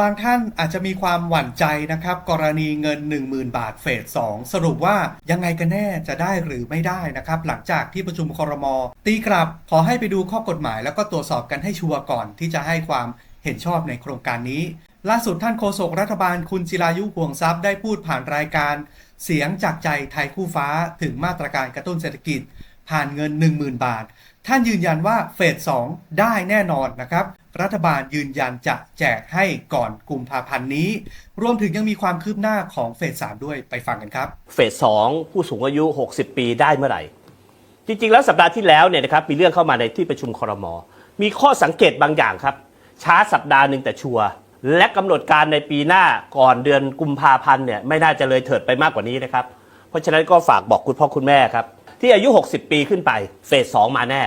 บางท่านอาจจะมีความหวั่นใจนะครับ กรณีเงิน 10,000 บาทเฟส2สรุปว่ายังไงกันแน่จะได้หรือไม่ได้นะครับ หลังจากที่ประชุมครมตีกลับ ขอให้ไปดูข้อกฎหมาย แล้วก็ตรวจสอบกันให้ชัวร์ก่อนที่จะให้ความเห็นชอบในโครงการนี้ ล่าสุดท่านโฆษกรัฐบาลคุณจิรายุห่วงทรัพย์ได้พูดผ่านรายการ เสียงจากใจไทยคู่ฟ้าถึงมาตรการกระตุ้นเศรษฐกิจ ผ่านเงิน 10,000 บาท ท่านยืนยันว่าเฟส2ได้แน่นอนนะครับ รัฐบาลยืนยันจะแจกให้ก่อนกุมภาพันธ์นี้ รวมถึงยังมีความคืบหน้าของเฟส 3 ด้วยไปฟังกันครับ เฟสสองผู้สูงอายุ 60 ปีได้เมื่อไหร่ จริง ๆ แล้วสัปดาห์ที่แล้วเนี่ยนะครับมีเรื่องเข้ามาในที่ประชุมครมมีข้อสังเกตบางอย่างครับ ช้าสัปดาห์หนึ่งแต่ชัวร์และกำหนดการในปีหน้าก่อนเดือนกุมภาพันธ์เนี่ยไม่น่าจะเลยเถิดไปมากกว่านี้นะครับ เพราะฉะนั้นก็ฝากบอกคุณพ่อคุณแม่ครับ ที่อายุ 60 ปีขึ้นไปเฟสสองมาแน่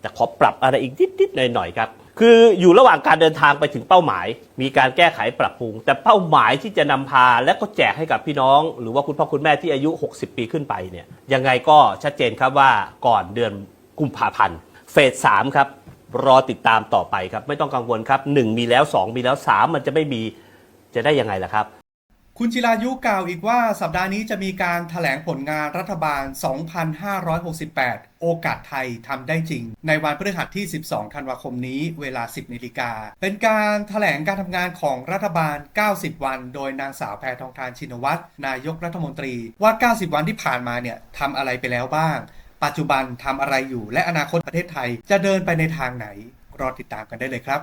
แต่ขอปรับอะไรอีกนิดๆหน่อยๆครับ คืออยู่ระหว่างการเดินทางไปถึงเป้าหมาย มีการแก้ไขปรับปรุง แต่เป้าหมายที่จะนำพาและก็แจกให้กับพี่น้อง หรือว่าคุณพ่อคุณแม่ที่อายุ 60 ปีขึ้นไปเนี่ยยังไงก็ชัดเจนครับว่าก่อนเดือนกุมภาพันธ์เฟสสามครับรอติดตามต่อไปครับ ไม่ต้องกังวลครับ 1 มีแล้ว 2 มีแล้ว 3 มันจะไม่มีจะได้ยังไงล่ะครับ คุณจิรายุกล่าวอีกว่าสัปดาห์นี้จะมีการถแถลงผลงานรัฐบาล 2,568 โอกาสไทยทำได้จริง ในวันพฤหัสที่ 12 ธันวาคมนี้เวลา 10นาฬิกา เป็นการถแถลงการทำงานของรัฐบาล 90 วัน โดยนางสาวแพทองทานชินวัตรนายกรัฐมนตรี ว่า 90 วันที่ผ่านมาเนี่ยทำอะไรไปแล้วบ้าง ปัจจุบันทำอะไรอยู่ และอนาคตประเทศไทยจะเดินไปในทางไหน รอติดตามกันได้เลยครับ